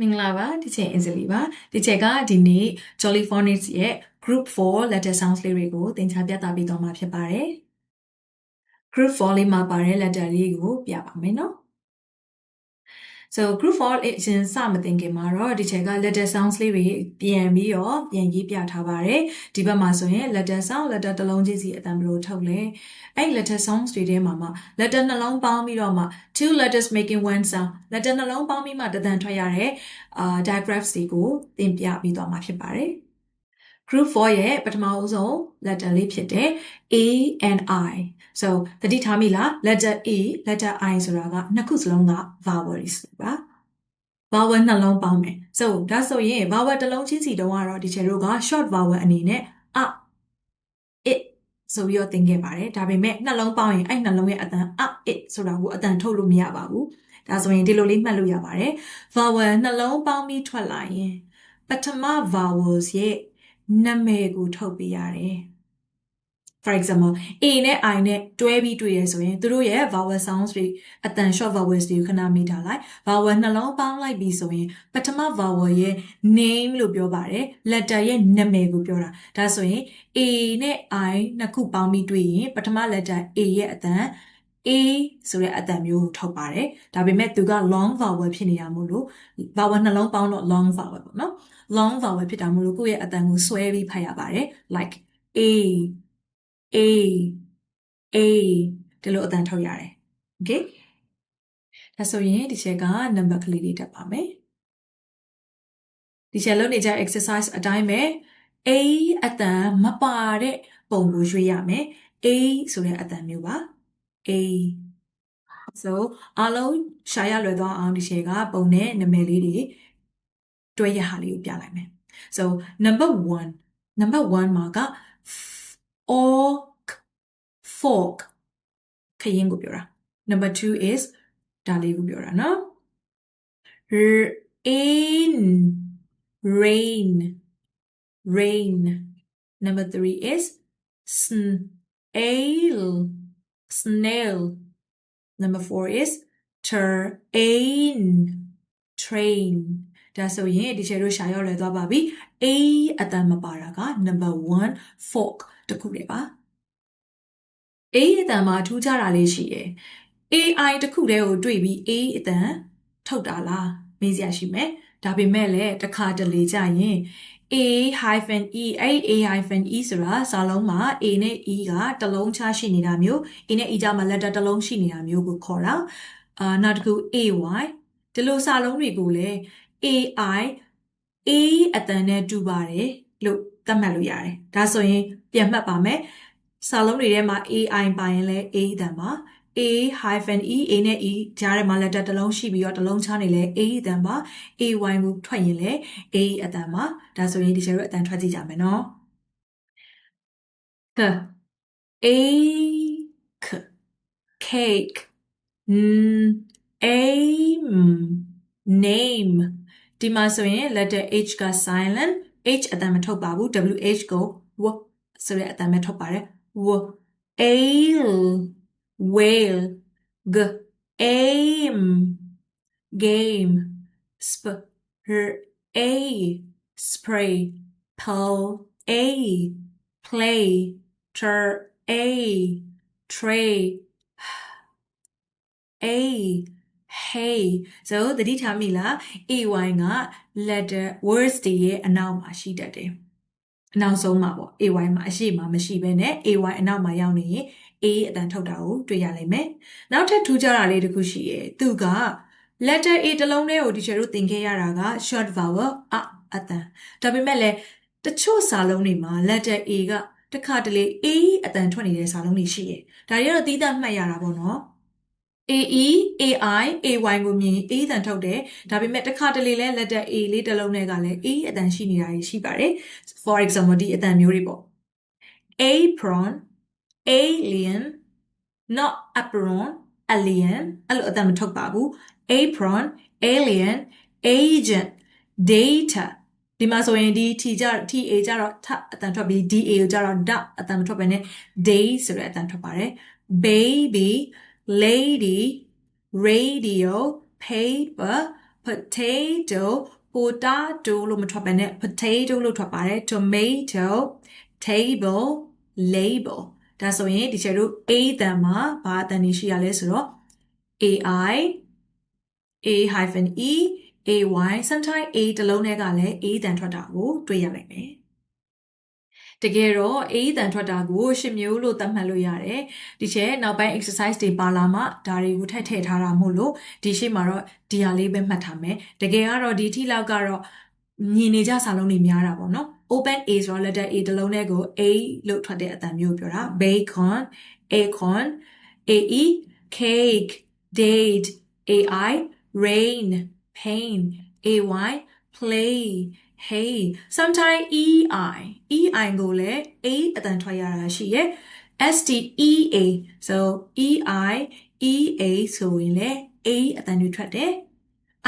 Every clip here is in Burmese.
မင်္ဂလာပါဒီချိန်အင်ဇလီပါဒီချိန်ကဒီနေ့ Jolly Phonics ရဲ့ Group 4 letter sounds လေးတွေကိုသင်ကြားပြသပေးသွားမှာဖြစ်ပါတယ် Group 4လေးမှာပါတဲ့ letter လေးကိုပြပါမယ်နော် so group 4အရင်စမသိခင်မှာတော့ဒီချက်က letter sounds လေးတွေပြန်ပြီးတော့ပြန်ရေးပြထားပါတယ်ဒီဘက်မှာဆိုရင် letter sound letter တစ်လုံးချင်းစီအတန်ဘယ်လိုထုတ်လဲအဲ့ letter sounds တွေထဲမှာမှ letter နှလုံးပေါင်းပြီးတော့မှ two letters making one sound letter နှလုံးပေါင်းပြီးမှတသံထွက်ရတဲ့အာ digraphs တွေကိုသင်ပြပြီးသွားမှာဖြစ်ပါတယ် group 4ရဲ့ပထမအဆုံး letter လေးဖြစ်တဲ့ A and I so သတိထားမိလား letter A letter I ဆိုတာကနှစ်ခုစလုံးက vowels ပါ vowel နှလုံးပေါင်းမယ် so ဒါဆိုရင် vowel တစ်လုံးချင်းစီတုန်းကတော့ဒီချေတို့က short vowel အနေနဲ့အ it ဆိုပြီးတော့သင်ခဲ့ပါတယ်ဒါပေမဲ့နှလုံးပေါင်းရင်အဲ့နှလုံးရဲ့အတန်အ it ဆိုတာကိုအတန်ထုတ်လို့မရပါဘူးဒါဆိုရင်ဒီလိုလေးမှတ်လို့ရပါတယ် vowel နှလုံးပေါင်းပြီးထွက်လာရင်ပထမ vowels ရဲ့နာမည်ကိုထုတ်ပေးရတယ် for example a နဲ့ i နဲ့တွဲပြီးတွေ့ရဆိုရင်သူတို့ရဲ့ vowel sounds တွေအတန် short vowels တွေကိုခဏမိထားလိုက် vowel နှလုံးပေါင်းလိုက်ပြီးဆိုရင်ပထမ vowel ရဲ့ name လို့ပြောပါတယ် letter ရဲ့နာမည်ကိုပြောတာဒါဆိုရင် a နဲ့ i နှစ်ခုပေါင်းပြီးတွေ့ရင်ပထမ letter a ရဲ့အတန် a ဆိုတဲ့အတန်မျိုးကိုထုတ်ပါတယ်ဒါပေမဲ့သူက long vowel ဖြစ်နေတာမို့လို့ vowel နှလုံးပေါင်းတော့ long vowel ပေါ့နော် long vowel ဖြစ်တာမို့လို့ကိုယ့်ရဲ့အတန်ကိုဆွဲပြီးဖတ်ရပါတယ် like a a a ဒီလိုအတန်ထုတ်ရတယ် okay ဒါဆိုရင်ဒီချက်က number ကလေးလေးတက်ပါမယ်ဒီချက်လုပ်နေကြ exercise အတိုင်းပဲ a အတန်မပါတဲ့ပုံကိုရွေးရမယ် a ဆိုတဲ့အတန်မျိုးပါ a so အားလုံးရှာရလွယ်သွားအောင်ဒီချက်ကပုံနဲ့နာမည်လေးတွေတွဲရဟာလေးကိုပြလိုက်မယ် so number 1 number 1မှာက fork fork ခရင်ကိုပြောတာ number 2 is ဒါလေးကိုပြောတာနော် rain rain rain number 3 is snail snail number 4 is train train ဒါဆိုရင်ဒီချေတို့ရှာရောက်လဲသွားပါပြီ A အတန်မပါတာက number 1 fork တခုလေပါ A အတန်မှာထူးခြားတာလေးရှိတယ် AI တခုတည်းကိုတွေ့ပြီး A အတန်ထုတ်တာလားမေးစရာရှိမယ်ဒါပေမဲ့လည်းတစ်ခါတလေကြရင် A hyphen E အဲ့ A hyphen E ဆိုတာစာလုံးမှာ A နဲ့ E ကတလုံးချရှိနေတာမျိုး A နဲ့ E ကြမှာ letter တလုံးရှိနေတာမျိုးကိုခေါ်တာအာနောက်တစ်ခု AY ဒီလိုစာလုံးတွေကိုလည်း AI A အတန်နဲ့တူပါတယ်လို့သ တ်မှတ်လို့ရတယ်ဒါဆိုရင်ပြန်မှတ်ပါမယ်စာလုံးတွေထဲမှာ AI ပါရင်လည်း A အတန်ပါ A hyphen E A နဲ့ E ကြားထဲမှာ letter တစ်လုံးရှိပြီးတော့တစ်လုံးချနေလဲ A အတန်ပါ AY ကိုထွက်ရင်လဲ A အတန်ပါဒါဆိုရင်ဒီကျတော့အတန်ထွက်ကြည့်ကြမယ်နော်က A cake mm aim name ဒီမှာဆိုရင် letter H က silent H အတန်မထုတ်ပါဘူး WH ကို w ဆိုတဲ့အတန်ပဲထုတ်ပါတယ် w ale whale g aim game sp r a spray pull a play tur a tray a hey so သတိထားမိလား ay က letter words တွေရဲ့အနောက်မှာရှိတတ်တယ်အနောက်ဆုံးမှာပေါ့ ay မှာအရှိမှာမရှိဘဲနဲ့ ay အနောက်မှာရောက်နေရင် a အတန်ထုတ်တာကိုတွေ့ရလိမ့်မယ်နောက်ထပ်ထူးခြားတာလေးတစ်ခုရှိရဲ့သူက letter a တစ်လုံးလေးကိုဒီချေတို့သင်ခဲ့ရတာက short vowel အအတန်ဒါပေမဲ့လည်းတချို့စာလုံးတွေမှာ letter a ကတခါတလေ a အတန်ထွက်နေတဲ့စာလုံးတွေရှိရဲ့ဒါတွေကတော့သီးသန့်မှတ်ရတာပေါ့နော် AE AI AY ကိုမြင် A အတန်ထုတ်တယ်ဒါပေမဲ့တစ်ခါတလေလဲ letter A လေးတစ်လုံးနဲ့ကလည်း A အတန်ရှိနေတာရှိပါတယ် for example ဒီအတန်မျိုးတွေပေါ့ apron alien not apron alien အဲ့လိုအတန်မထုတ်ပါဘူး apron alien agent data ဒီမှာဆိုရင်ဒီ T ကြ TA ကြတော့ထအတန်ထွက်ပြီး DA ကိုကြတော့ d အတန်မထွက်ဘဲနဲ့ day ဆိုတဲ့အတန်ထွက်ပါတယ် baby lady radio paper potato potato လို့မထွက်ပါနဲ့ potato လို့ထွက်ပါတယ် tomato table label ဒါဆိုရင်ဒီချက်တို့ a တန်မှာဘာအတန်နေရှိရလဲဆိုတော့ ai a hyphen e ay sometimes a တလုံးနဲ့ကလည်း a တန်ထွက်တာကိုတွေ့ရနိုင်တယ် တကယ်တော့ A တန်ထွက်တာကိုရှစ်မျိုးလို့သတ်မှတ်လို့ရတယ်ဒီချက်နောက်ပိုင်း exercise တွေပါလာမှဒါတွေကိုထည့်ထည့်ထားတာမို့လို့ဒီရှေ့မှာတော့ဒီဟာလေးပဲမှတ်ထားမယ်တကယ်ကတော့ဒီထိလောက်ကတော့မြင်နေကြစာလုံးတွေများတာပေါ့နော် open a ဆိုတော့ letter a တစ်လုံးနဲ့ကို a လို့ထွက်တဲ့အတန်မျိုးပြောတာ bacon acorn ae cake date ai rain pain ay play hey sometimes ei ei ကိုလည်း a အတန်ထွက်ရတာရှိရဲ့ stea so ei ea ဆိုရင်လည်း a အတန်တွေထွက်တယ်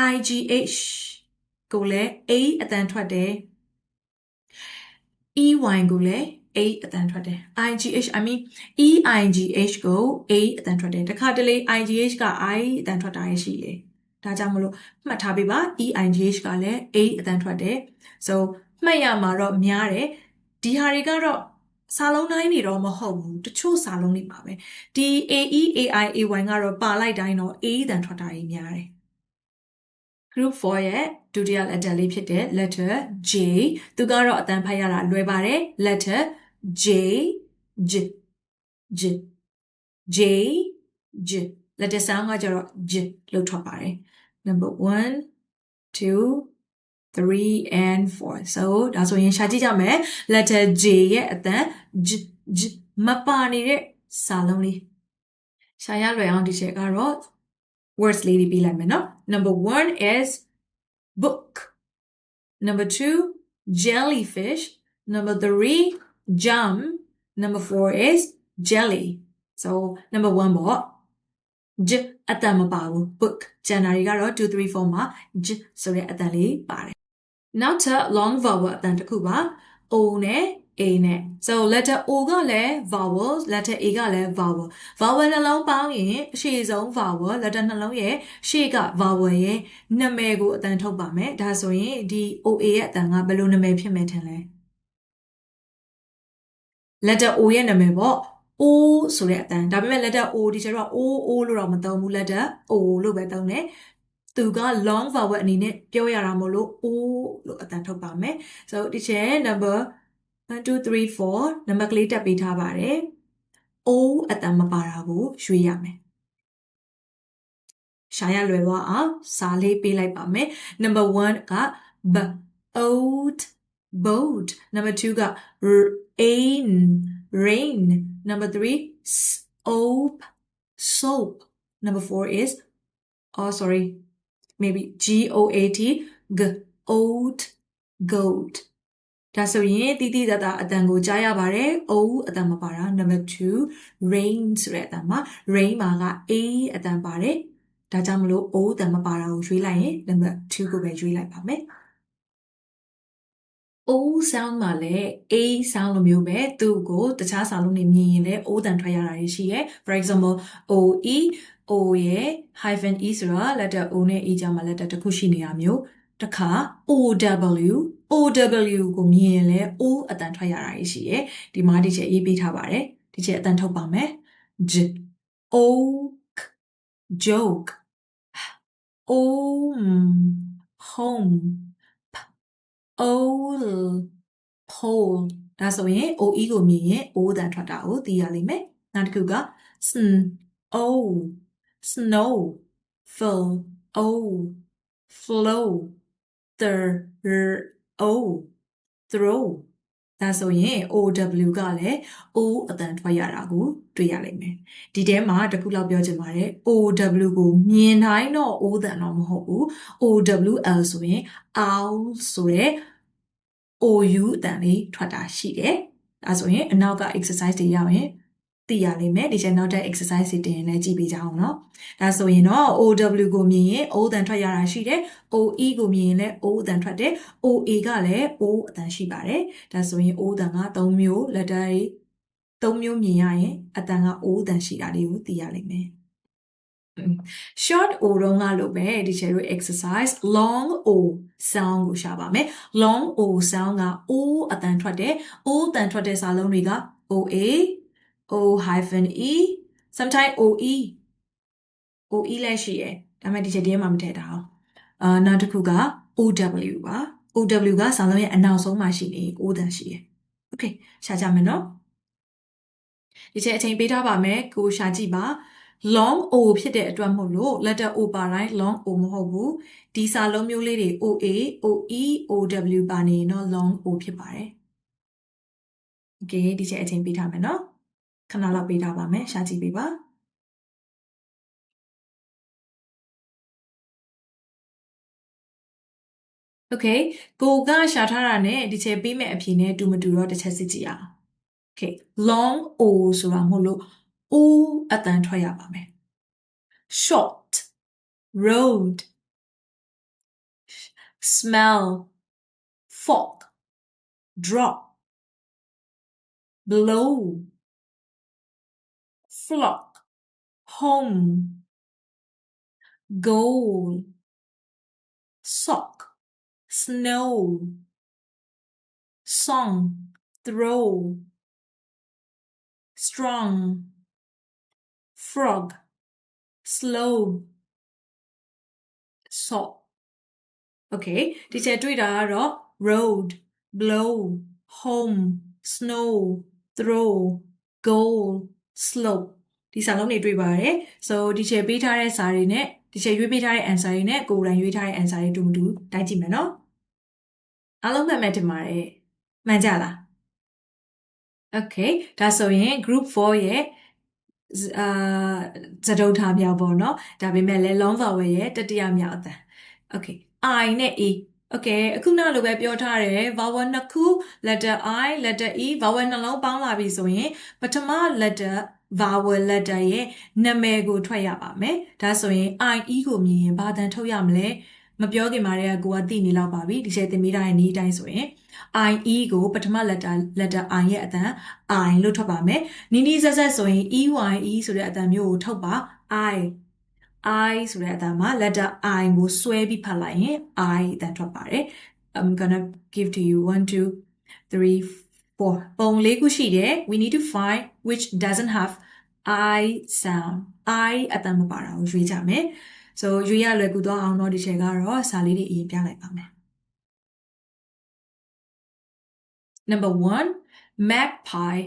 igh ကိုလည်း a အတန်ထွက်တယ် ey ကိုလည်း a အတန်ထွက်တယ် igh i mean eigh ကို a အတန်ထွက်တယ်တခါတလေ igh က i အတန်ထွက်တာရှိတယ် ဒါကြောင့်မလို့မှတ်ထားပေးပါ EIGH ကလည်း A အတန်ထွက်တယ် so မှတ်ရမှာတော့များတယ်ဒီဟာတွေကတော့စာလုံးတိုင်းတွေတော့မဟုတ်ဘူးတချို့စာလုံးတွေပါပဲဒီ AE AI AY ကတော့ပါလိုက်တိုင်းတော့ A အတန်ထွက်တာကြီးများတယ် group 4ရဲ့ဒုတိယ letter လေးဖြစ်တဲ့ letter J သူကတော့အတန်ဖတ်ရတာလွယ်ပါတယ် letter J J J J J letter sound ကကျတော့ J လို့ထွက်ပါတယ် number 1 2 3 and 4 so ဒါဆိုရင်ရှာကြည့်ကြမယ် letter J ရဲ့အတန် J J မပါနေတဲ့စာလုံးလေးရှာရလွယ်အောင်ဒီချက်ကတော့ words လေးတွေပြီးလိုက်မယ်နော် number 1 is book number 2 jellyfish number 3 jam number 4 is jelly so number 1ပေါ့ j အတန်မပါဘူး book ကျန်တာတွေကတော့2 3 4မှာ j ဆိုတဲ့အတန်လေးပါတယ်နောက်ထပ် long vowel အတန်တစ်ခုပါ o နဲ့ a နဲ့ so letter o ကလည်း vowel letter a ကလည်း vowel vowel နှလုံးပေါင်းရင်အရှေ့ဆုံး vowel letter နှလုံးရဲ့ရှေ့က vowel ရဲ့နာမည်ကိုအတန်ထုတ်ပါမယ်ဒါဆိုရင်ဒီ oa ရဲ့အတန်ကဘယ်လိုနာမည်ဖြစ်မယ်ထင်လဲ letter o ရဲ့နာမည်ပေါ့ o ဆိုတဲ့အတန်ဒါပေမဲ့ letter o ဒီကျတော့ o o လို့တော့မသုံးဘူး letter o လို့ပဲသုံးတယ်သူက long vowel အနေနဲ့ပြောရတာမို့လို့ o လို့အတန်ထုတ်ပါမယ် so ဒီချက် number 1 2 3 4နံပါတ်ကလေးတက်ပေးထားပါတယ် o အတန်မပါတာကိုရွေးရမယ်ရှာရလွယ်သွားအောင်စာလေးပေးလိုက်ပါမယ် number 1က b oat boat number 2က rain rain number 3 soap soap number 4 is oh sorry maybe g o a t g oat goat ဒါဆိုရင်တိတိတတ်တာအတန်ကိုကြားရပါတယ်။ O အတန်မပါတာ number 2 rain ဆိုတဲ့အတန်မှာ rain မှာက A အတန်ပါတယ်။ဒါကြောင့်မလို့ O အတန်မပါတာကိုရွေးလိုက်ရင် number 2ကိုပဲရွေးလိုက်ပါမယ်။ O sound မှာလည်း A sound လိုမျိုးပဲသူ့ကိုတခြားစာလုံးတွေမြင်ရင်လည်း O တန်ထွက်ရတာရှိရဲ for example OE O ရဲ့ hyphen E ဆိုတာ letter O နဲ့ E ကြားမှာ letter တစ်ခုရှိနေတာမျိုးတခါ OW OW ကိုမြင်ရင်လည်း O အတန်ထွက်ရတာရှိရဲဒီမှာဒီချက်ရေးပေးထားပါတယ်ဒီချက်အတန်ထုတ်ပါမယ် J oak joke om home owl pole ဒါဆိုရင် OE ကိုမြင်ရင် O တန်ထွက်တာကိုသိရလိမ့်မယ်နောက်တစ်ခုက sn o snow fill o flow thir o throw ဒါဆိုရင် OW ကလည်း O အတန်ထွက်ရတာကိုတွေ့ရလိမ့်မယ်ဒီထဲမှာတစ်ခုလောက်ပြောချင်ပါတယ် OW ကိုမြင်တိုင်းတော့ O တန်တော့မဟုတ်ဘူး OWL ဆိုရင် owl ဆိုတဲ့ OU အတန်လေးထွက်တာရှိတယ်။ဒါဆိုရင်အနောက်က exercise တွေရောက်ရင်သိရလိမ့်မယ်ဒီချက်နောက်တဲ့ exercise တွေတင်ရင်လည်းကြည့်ပေးကြအောင်နော်ဒါဆိုရင်တော့ OW ကိုမြင်ရင် O အတန်ထွက်ရတာရှိတယ် OE ကိုမြင်ရင်လည်း O အတန်ထွက်တယ် OA ကလည်း O အတန်ရှိပါတယ်ဒါဆိုရင် O အတန်က3မျိုး letter တွေ3မျိုးမြင်ရရင်အတန်က O အတန်ရှိတာလေးကိုသိရလိမ့်မယ် short o တော့ငါလို့ပဲဒီချေတို့ exercise long o sound ကိုရှာပါမယ် long o sound က o အတန်ထွက်တယ် o အတန်ထွက်တဲ့စာလုံးတွေက oa o hyphen e sometimes oe oe လည်းရှိရယ်ဒါပေမဲ့ဒီချက်တည်းမှာမထည့်တာအောင်အာနောက်တစ်ခုက ow ပါ ow ကစာလုံးရဲ့အနောက်ဆုံးမှာရှိနေ o တန်ရှိရယ် okay ရှာကြမယ်နော်ဒီချက်အချိန်ပေးထားပါမယ်ကိုရှာကြည့်ပါ long o ဖြစ်တဲ့အတွက်မို့လို့ letter o ပါတိုင်း long o မဟုတ်ဘူးဒီစာလုံးမျိုးလေးတွေ oa oe ow ပါနေရင်တော့ long o ဖြစ်ပါတယ် okay ဒီချက်အချိန်ပေးထားမယ်နော်ခဏလောက်ပေးထားပါမယ်ရှာကြည့်ပေးပါ Okay ကိုကရှာထားတာနဲ့ဒီချက်ပေးမဲ့အဖြေနဲ့တူမတူတော့တစ်ချက်စစ်ကြည့်အောင် Okay long o ဆိုတာမဟုတ်လို့ o အတန်ထွက်ရပါမယ် short road smell fog drop blow flock home goal sock snow song throw strong frog slow salt okay ဒီချက်တွေ့တာကတော့ road blow home snow throw goal slope ဒီစာလုံးတွေတွေ့ပါတယ် so ဒီချက်ပေးထားတဲ့စာတွေနဲ့ဒီချက်ရွေးပေးထားတဲ့ answer တွေနဲ့ကိုယ်တိုင်ရွေးထားတဲ့ answer တွေတူမတူတိုက်ကြည့်မယ်နော်အားလုံးမှတ်မှတ်တင်ပါတယ်မှန်ကြလား okay ဒါဆိုရင် group 4ရဲ့ အာဇဒုထားမြောက်ပေါ့နော်ဒါပေမဲ့လည်း long vowel ရဲ့တတိယမြောက်အတန် okay i နဲ့ e okay အခုနောက်လိုပဲပြောထားတယ် vowel နှစ်ခု letter i letter e vowel နှလုံးပေါင်းလာပြီဆိုရင်ပထမ letter vowel letter ရဲ့နာမည်ကိုထွက်ရပါမယ်ဒါဆိုရင် i e ကိုမြင်ရင်ဘာတန်ထုတ်ရမလဲ မပြောခင်မှာတည်းကကိုကသိနေလောက်ပါပြီဒီချက်သင်မိတာရဲ့ဤအတိုင်းဆိုရင် i e ကိုပထမ letter letter i ရဲ့အတန် i လို့ထွက်ပါမယ်နီးနီးဆက်ဆက်ဆိုရင် e y e ဆိုတဲ့အတန်မျိုးကိုထုတ်ပါ i i ဆိုတဲ့အတန်မှာ letter i ကိုဆွဲပြီးဖတ်လိုက်ရင် i အတန်ထွက်ပါတယ် I'm gonna give to you 1 2 3 4ပုံလေးခုရှိတယ် we need to find which doesn't have i sound i အတန်မပါတာကိုရွေးကြမယ် so ရွေးရလွယ်ကူတော့အောင်တော့ဒီချက်ကတော့စာလေးတွေအရင်ပြလိုက်ပါမယ် number 1 magpie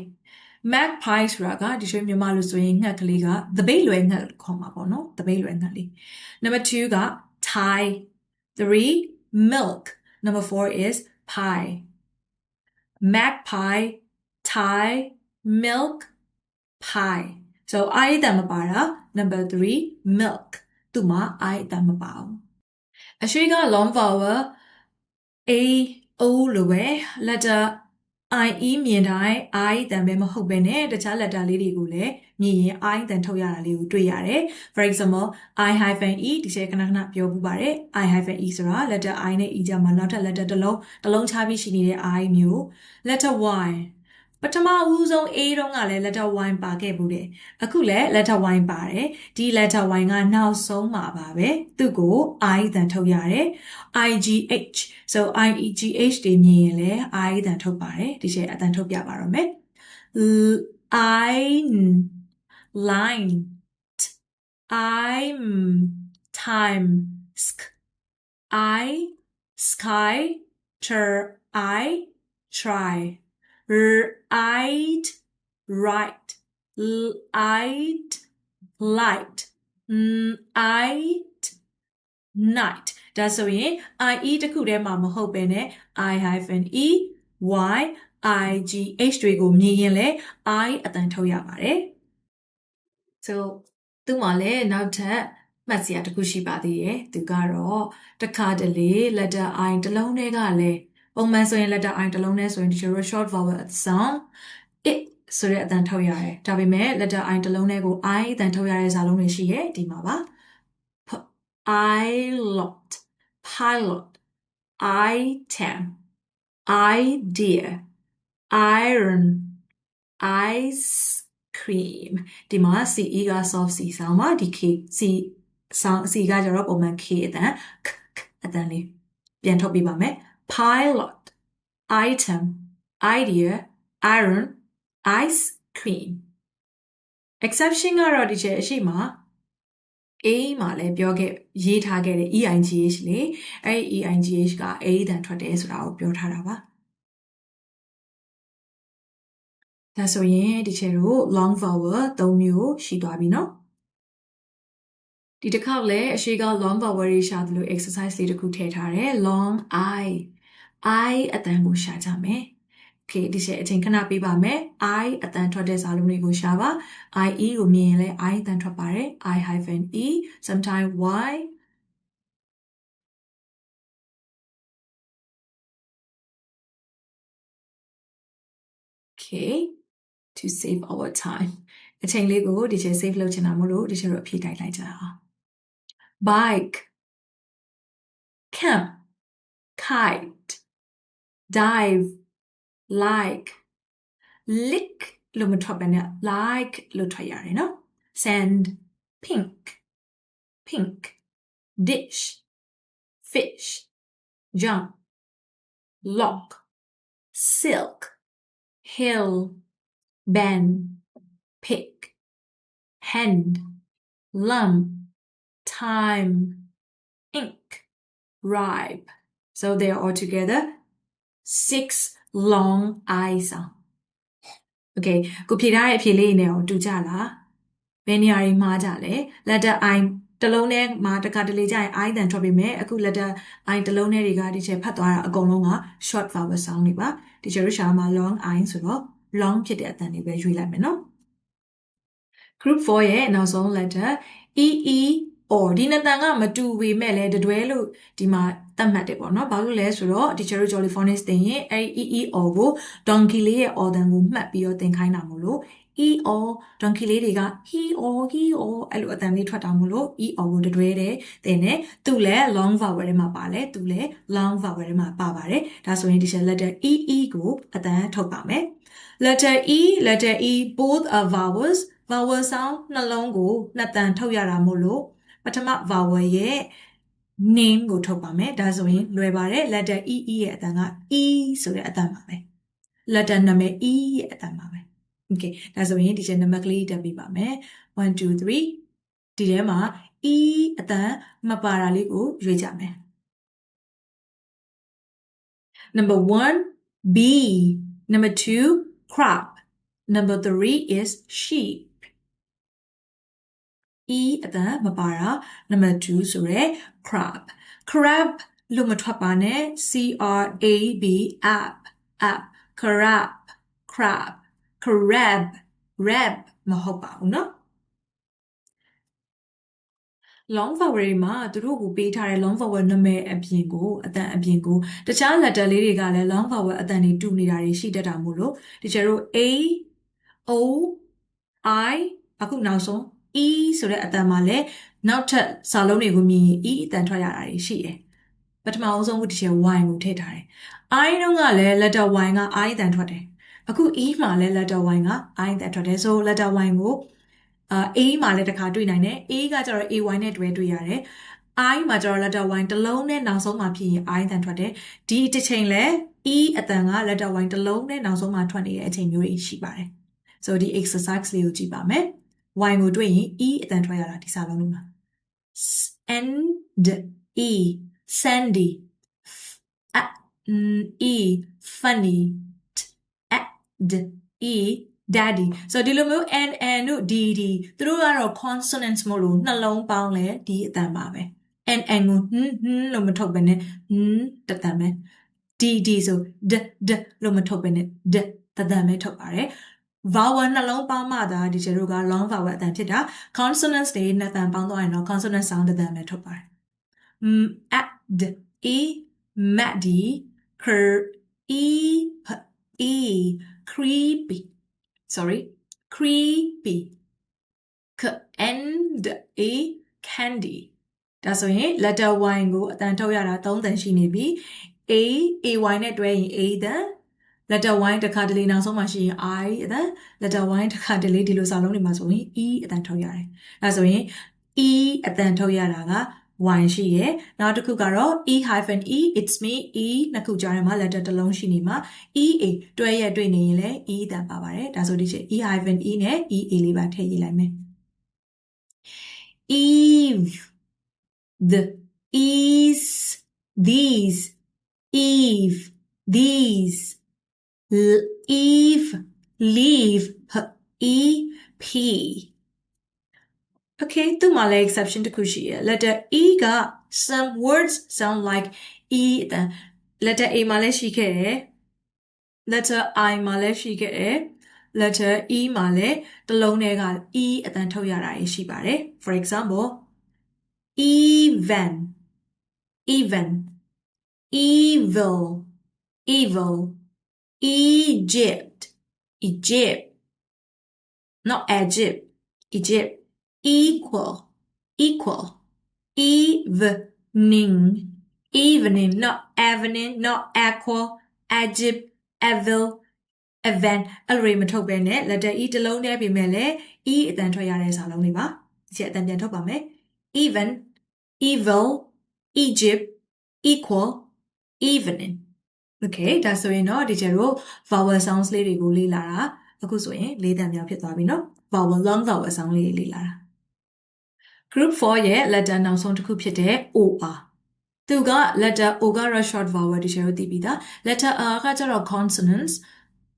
magpie ဆိုတာကဒီရွှေမြန်မာလို့ဆိုရင်ငှက်ကလေးကသပိတ်လွယ်ငှက်ခေါ်မှာပေါ့နော်သပိတ်လွယ်ငှက်လေး number 2က tie 3 milk number 4 is pie magpie tie milk pie so i တမ်းမပါတာ number 3 milk သူ့မှာ i တမ်းမပါဘူးအရှိက long vowel a o လိုပဲ letter IE မြင်တိုင်း I တန်ပဲမဟုတ်ပဲနဲ့တခြား letter လေးတွေကိုလည်းမြင်ရင် I တန်ထုတ်ရတာလေးကိုတွေ့ရတယ် for example I hyphen e ဒီချက်ခဏခဏပြောပူပါတယ် I hyphen e ဆိုတာ letter I နဲ့ e ကြားမှာနောက်ထပ် letter တစ်လုံးတစ်လုံးခြားပြီးရှိနေတဲ့ I မျိုး letter Y ပထမဦးဆုံး A တုန်းကလည်း letter Y ပါခဲ့ဘူးတယ်အခုလည်း letter Y ပါတယ်ဒီ letter Y ကနောက်ဆုံးမှာပါပဲသူ့ကို I တန်ထုတ်ရတယ် IGH so IEGH တွေမြင်ရင်လည်း I တန်ထုတ်ပါတယ်ဒီချက်အတန်ထုတ်ပြပါတော့မယ် I line I'm time sk I sky ter I try right right light light night night ဒါဆိုရင် ie တခုတည်းမှာမဟုတ်ပဲね i hyphen e y i g h တွေကိုမြင်ရင်လည်း i အတန်ထုတ်ရပါတယ် so သူ့မှာလည်းနောက်ထပ်မှတ်စရာတစ်ခုရှိပါသေးတယ်သူကတော့တခါတလေ letter i တစ်လုံးတည်းကလည်း ပုံမှန်ဆိုရင် letter i တစ်လုံးနဲ့ဆိုရင်ဒီလို short vowel sound it ဆိုတဲ့အတန်ထုတ်ရတယ်ဒါပေမဲ့ letter i တစ်လုံးနဲ့ကို i အတန်ထုတ်ရတဲ့စာလုံးတွေရှိရဲ့ဒီမှာပါ I lot pilot item idea iron ice cream ဒီမှာ ce က soft c sound ပါဒီ k c sound c ကကျတော့ပုံမှန် k အတန် k k အတန်လေးပြန်ထုတ်ပြပါမယ် pilot item idea iron ice cream exception ကတော့ဒီချက်အရှိမှာ A မှာလည်းပြောခဲ့ရေးထားခဲ့တဲ့ EIGH လေအဲ့ဒီ EIGH က A တန်ထွက်တယ်ဆိုတာကိုပြောထားတာပါဒါဆိုရင်ဒီချက်တို့ long vowel ၃မျိုးရှိသွားပြီเนาะဒီတစ်ခေါက်လည်းအရှိက long vowel တွေရှာသလို exercise လေးတစ်ခုထည့်ထားတယ် long i i အတန်ကိုရှာကြမယ် okay ဒီချက်အချိန်ခဏပေးပါမယ် i အတန်ထွက်တဲ့စာလုံးတွေကိုရှာပါ i e ကိုမြင်ရင်လည်း i အတန်ထွက်ပါတယ် i hyphen e sometime y okay to save our time အချိန်လေးကိုဒီချက် save လုပ်ချင်တာမို့လို့ဒီချက်တော့အဖြေတိုက်လိုက်ကြအောင် bike camp kite dive like lick လို့မထွက်ပဲနဲ့ like လို့ထွက်ရတယ်နော် sand pink pink dish fish jump lock silk hill bend pick hand lump time ink ripe so they are all together Six long eyes sound okay ကိုဖြေထားတဲ့အဖြေလေးနဲ့အောင်တူကြလားဘယ်နေရာတွေမှားကြလဲ letter i တလုံးနဲ့မှာတခါတလေကျရင် i တန်ထွက်ပြီးမယ်အခု letter i တလုံးနဲ့တွေကဒီချက်ဖတ်သွားတာအကုန်လုံးက short vowel sound တွေပါဒီချက်တို့ရှာမှာ long i ဆိုတော့ long ဖြစ်တဲ့အတန်တွေပဲရွေးလိုက်မယ်နော် group 4ရဲ့နောက်ဆုံး letter e e or ဒီနှစ်တန်ကမတူပေမဲ့လည်းတတွဲလို့ဒီမှာသတ်မှတ်တယ်ပေါ့နော်။ဘာလို့လဲဆိုတော့ teacher Jolly Phonics သင်ရင်အဲ့ e e or ကို donkey လေးရဲ့ order ကိုမှတ်ပြီးတော့သင်ခိုင်းတာမို့လို့ e or donkey လေးတွေက he or he or အဲ့လိုအတန်လေးထွက်တာမို့လို့ e or ကိုတတွဲတယ်သင်တယ်။သူလည်း long vowel ထဲမှာပါလဲသူလည်း long vowel ထဲမှာပါပါတယ်။ဒါဆိုရင် teacher letter e e ကိုအတန်ထုတ်ပါမယ်။ letter e letter e both are vowels vowel sound နှလုံးကိုနှစ်တန်ထုတ်ရတာမို့လို့ ပထမ vowel ရဲ့ name ကိုထုတ်ပါမယ်ဒါဆိုရင်လွယ်ပါတယ် letter e e ရဲ့အတန်က e ဆိုတဲ့အတန်ပါပဲ letter နာမည် e ရဲ့အတန်ပါပဲ okay ဒါဆိုရင်ဒီချက်နံပါတ်ကလေးတက်ပြပါမယ်1 2 3ဒီထဲမှာ e အတန်မပါတာလေးကိုရွေးကြမယ် number 1 b number 2 crop number 3 is sheep e အတန်မပါတာ number 2ဆိုရဲ crab crab လို့မထွက်ပါနဲ့ c r a b up up crab crab crab rab မဟုတ်ပါဘူးเนาะ long vowel တွေမှာသူတို့ကိုပေးထားတဲ့ long vowel နာမည်အပြင်ကိုအတန်အပြင်ကိုတခြား letter လေးတွေကလည်း long vowel အတန်တွေတူနေတာတွေရှိတတ်တာမို့လို့တချို့တို့ a o i အခုနောက်ဆုံး e ဆိုတဲ့အတန်မှာလည်းနောက်ထပ်စာလုံးတွေကိုမြင်ရင် e အတန်ထွက်ရတာတွေရှိတယ်။ပထမအောင်ဆုံးခုတစ်ချက် y ကိုထည့်ထားတယ်။ i တုန်းကလည်း letter y က i အတန်ထွက်တယ်။အခု e မှာလည်း letter y က i အတန်ထွက်တယ်။ဆို letter y ကိုအာ a မှာလည်းတစ်ခါတွေ့နိုင်တယ်။ a ကကျတော့ ay နဲ့တွဲတွေ့ရတယ်။ i မှာကျတော့ letter y တစ်လုံးနဲ့နောက်ဆုံးမှာဖြစ်ရင် i အတန်ထွက်တယ်။ဒီတစ်ချိန်လဲ e အတန်က letter y တစ်လုံးနဲ့နောက်ဆုံးမှာထွက်နေတဲ့အချိန်မျိုးတွေရှိပါတယ်။ဆိုဒီ exercise လေးကိုကြည့်ပါမယ်။ y ကိုတွေ့ရင် e အတန်ထွက်ရတာဒီစာလုံးလေးမှာ and e sandy e funny d e daddy ဆိုတော့ဒီလိုမျိုး n n တို့ d d သူတို့ကတော့ consonants မို့လို့နှလုံးပေါင်းလဲဒီအတန်ပါပဲ n n ကိုဟွန်းဟွန်းလို့မထုတ်ဘဲနဲ့ဟွန်းတတန်ပဲ d d ဆို d d လို့မထုတ်ဘဲနဲ့ d တတန်ပဲထုတ်ပါတယ် vowel နှလုံးပေါင်းမှသာဒီကျတို့က long vowel အတန်ဖြစ်တာ consonants တွေနှစ်တန်ပေါင်းသွားရင်တော့ consonant sound တစ်တန်ပဲထုတ်ပါတယ် m a d e maddy cr e e creepy sorry creepy k and a candy ဒါဆိုရင် letter y ကိုအတန်ထုတ်ရတာ၃တန်ရှိနေပြီ a ay နဲ့တွဲရင် a တန် letter y တစ်ခါတလေနောက်ဆုံးမှာရှိရင် i အတန် letter y တစ်ခါတလေဒီလိုစာလုံးတွေမှာဆိုရင် e အတန်ထုတ်ရတယ်အဲဆိုရင် e အတန်ထုတ်ရတာက y ရှိရယ်နောက်တစ်ခုကတော့ e hyphen e it's me e နှစ်ခုကြားထဲမှာ letter တစ်လုံးရှိနေမှာ e a တွဲရက်တွေ့နေရင်လည်း e အတန်ပါပါတယ်ဒါဆိုဒီချက် e hyphen e နဲ့ e a လေးပါထည့်ရေးလိုက်မယ် eve the is these eve these L- eve leave p- e p okay သူမှာလည်း exception တစ်ခုရှိရယ် letter e က some words sound like e အတန် letter a မှာလည်းရှိခဲ့တယ် letter i မှာလည်းရှိခဲ့တယ် letter e မှာလည်းတစ်လုံးတည်းက e အတန်ထုတ်ရတာရှိပါတယ် for example even even evil evil Egypt Egypt not Egypt Egypt equal equal evening evening not evening not equal Egypt evil event အဲ့လိုတွေမထုတ်ဘဲနဲ့ letter e တစ်လုံးတည်းပြင်မဲ့လေ e အတန်ထွက်ရတဲ့စာလုံးတွေပါဒီချက်အတန်ပြန်ထုတ်ပါမယ် even evil Egypt equal evening okay ဒါဆိုရင်တော့ဒီကျတော့ vowel sounds လေးတွေကိုလေ့လာတာအခုဆိုရင်လေးတန်မြောက်ဖြစ်သွားပြီเนาะ vowel long vowel sound လေးတွေလေ့လာတာ group 4ရဲ့ letter နောက်ဆုံးတစ်ခုဖြစ်တဲ့ OR သူက letter O ကတော့ short vowel ဒီချက်ကိုသိပြီးသား letter R ကကျတော့ consonants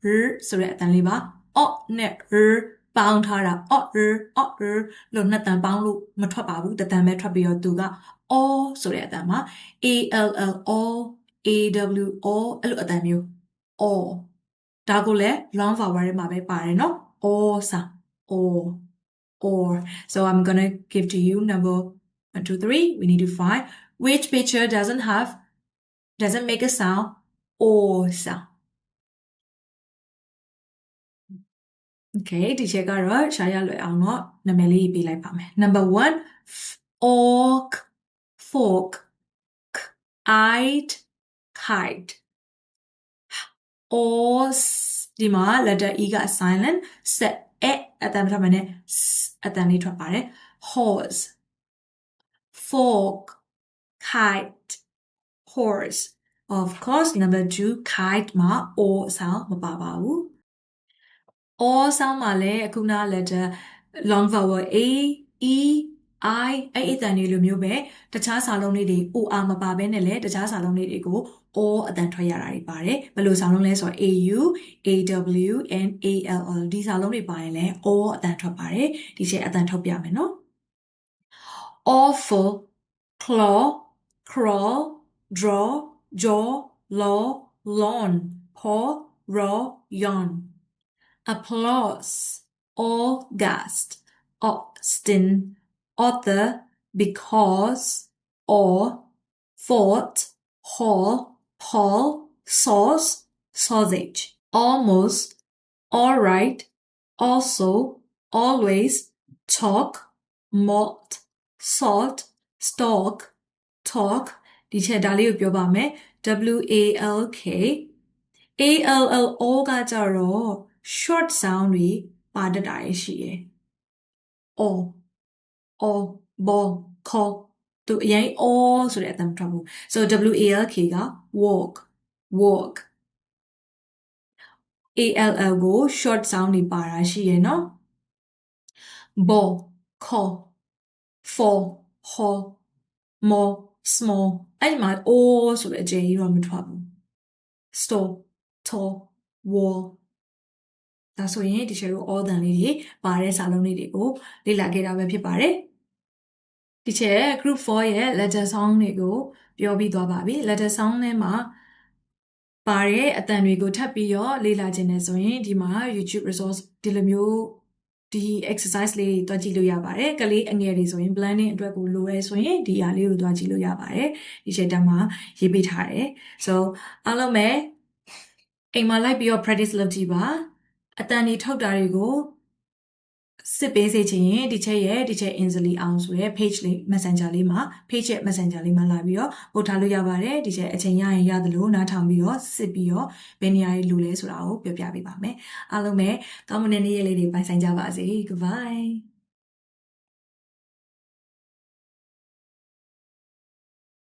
r ဆိုတဲ့အတန်လေးပါ o နဲ့ r ပေါင်းထားတာ o r o r လို့နှစ်တန်ပေါင်းလို့မထွက်ပါဘူးတတန်ပဲထွက်ပြီးတော့သူက o ဆိုတဲ့အတန်မှာ a l l o a w o အဲ့လိုအတန်မျိုး o ဒါကိုလည်း long vowel ထဲမှာပဲပါတယ်เนาะ o စာ o or so i'm going to give to you number 1 2 3 we need to find which picture doesn't have doesn't make a sound or sound Okay ဒီချက်ကတော့ရှားရလွယ်အောင်တော့နာမည်လေးပေးလိုက်ပါမယ် Number 1 fork fork kite kite os ဒီမှာ letter e က silent set အအတန်ထွက်မှနဲ့အတန်လေးထွက်ပါတယ် horse fork kite horse of course number 2 kite မှာ o sound မပါပါဘူး all sound မှာလည်းအခုန letter long vowel a e i အဲ့အတန်တွေလိုမျိုးပဲတခြားစာလုံးလေးတွေ or မပါဘဲနဲ့လည်းတခြားစာလုံးလေးတွေကို o အတန်ထွက်ရတာတွေပါတယ်ဘယ်လိုစာလုံးလဲဆိုတော့ au aw and all ဒီစာလုံးတွေပါရင်လည်း o အတန်ထွက်ပါတယ်ဒီချက်အတန်ထုတ်ပြမယ်နော် awful claw crawl draw jaw law lawn paw raw yawn applause, august, austin, author, because, or, fought, hall, Paul, sauce, sausage, almost, all right, also, always, talk, malt, salt, stalk, talk ဒီချက်ဒါလေးကိုပြောပါမယ် W A L K A L L O ကကြတော့ short sound တွေပါတတ်တာရှိရယ် o o bo ko သူအရင် o ဆိုတဲ့အတန်ထွက်ဘူး so w a l k က walk walk a l l ကို short sound တွေပါတာရှိရယ်နော် bo ko for ho mo small အဲ့ဒီမှာ o ဆိုတဲ့အကျယ်ကြီးတော့မထွက်ဘူး store tall wall ဒါဆိုရင်ဒီ share တို့ all တန်လေးတွေပါတဲ့စာလုံးလေးတွေကိုလေ့လာခဲ့တာပဲဖြစ်ပါတယ် ဒီချက် group 4ရဲ့ letter song တွေကိုပြောပြီးသွားပါပြီ letter song ထဲမှာပါတဲ့အတန်တွေကိုထပ်ပြီးတော့လေ့လာခြင်းနဲ့ဆိုရင်ဒီမှာ YouTube resource ဒီလိုမျိုးဒီ exercise လေးတွေတွားကြည့်လို့ရပါတယ်ကလေးအငယ်တွေဆိုရင် blending အတွက်ကိုလိုရဲဆိုရင်ဒီဟာလေးကိုတွားကြည့်လို့ရပါတယ်ဒီချက်တက်မှာရေးပေးထားတယ် so အားလုံးပဲအိမ်မှာလိုက်ပြီးတော့ practice လုပ်ကြည့်ပါအတန်တွေထုတ်တာတွေကို စစ်ပေးစေချင်ရင်ဒီချက်ရဲ့ဒီချက် Inzili အောင်ဆိုရဲ page လေး Messenger လေးမှာ page ရဲ့ Messenger လေးမှာလာပြီးတော့ပို့ထားလို့ရပါတယ်ဒီချက်အချိန်ရရင်ရတယ်လို့နားထောင်ပြီးတော့စစ်ပြီးတော့ဘယ်နေရာကြီးလူလဲဆိုတာကိုပြောပြပေးပါမယ်အားလုံးပဲကောင်းမွန်တဲ့နေ့ရက်လေးတွေပိုင်ဆိုင်ကြပါစေ goodbye